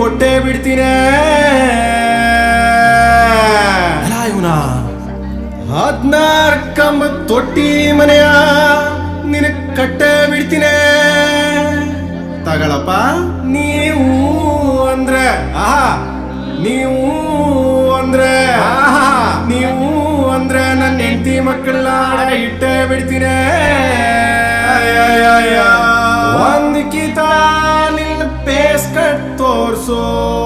ಕೊಟ್ಟೇ ಬಿಡ್ತೀನೇ. ಇವನ ಹದಿನಾರು ಕಂಬ ತೊಟ್ಟಿ ಮನೆಯ ನಿನ ಕಟ್ಟೇ ಬಿಡ್ತೀನಿ. ತಗಳಪ್ಪ ನೀವು ಅಂದ್ರೆ ಆಹಾ ನೀವು ಅಂದ್ರೆ ಆಹಾ ನೀವು ಅಂದ್ರೆ ನನ್ನ ಹೆಂಡತಿ ಮಕ್ಕಳನ್ನ ಇಟ್ಟೇ ಬಿಡ್ತೀನೇ. ಒಂದ್ ಕಿತಾ soul.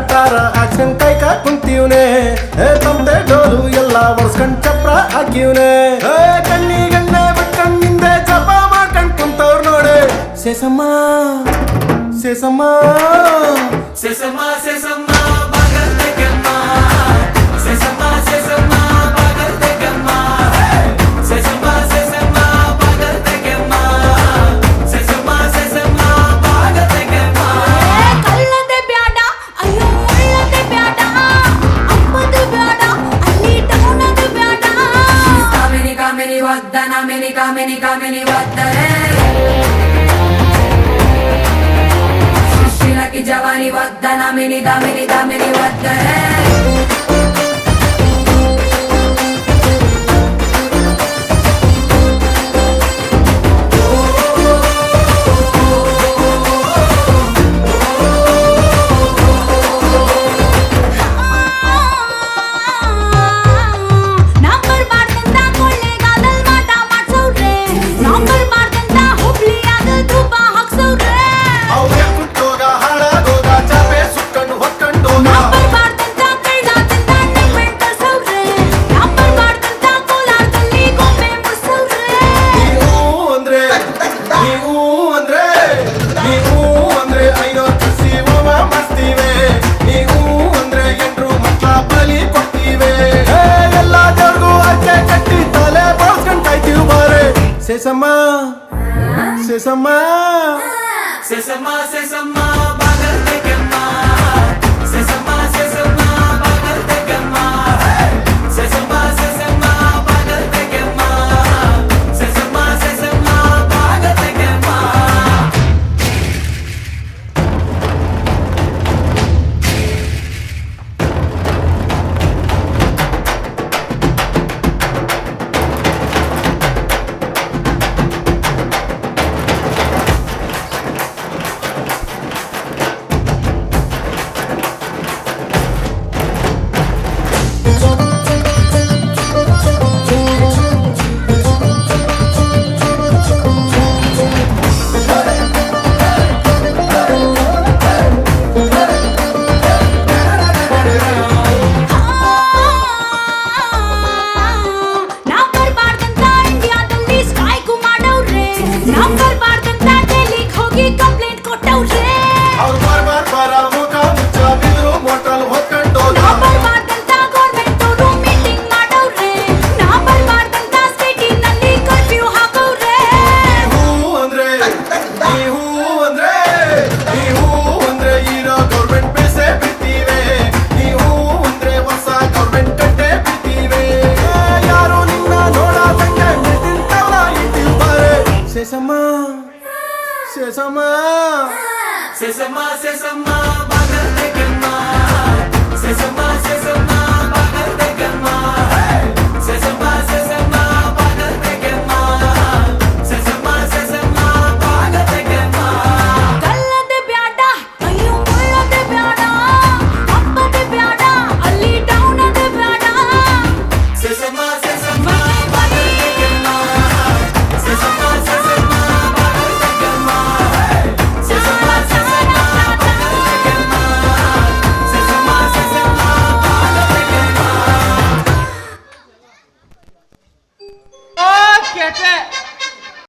ನಟಾರ ಆಕ್ಷನ್ ಕೈಕ ಕುಂತೀವ್ನೆ ತಂದೆ ಡೋಲು ಎಲ್ಲ ಒರ್ಸ್ಕೊಂಡ್ ಚಪ್ರ ಹಾಕಿವ್ನೆ ಕಣ್ಣಿ ಗಣ್ಣೆ ಬಿಟ್ಕೊಂಡ್ ನಿಂದೆ ಜಪ ಮಾಡ್ಕೊಂಡ್ ಕುಂತವ್ರು ನೋಡೆ ಸೇಸಮ್ಮ ಸೇಸಮ್ಮ ಸೇಸಮ್ಮ ಸೇಸಮ್ಮ వద్దన మిని కమిని కమిని వద్దనే సృష్టిలకి జవని వద్దన మిని దమిని దమిని వద్దనే శేషమ్మా శేషమ్మా శేషమ్మా శేషమ్మా శేషమ్మా శేషమ్మా శేషమ్మా శేషమ్మా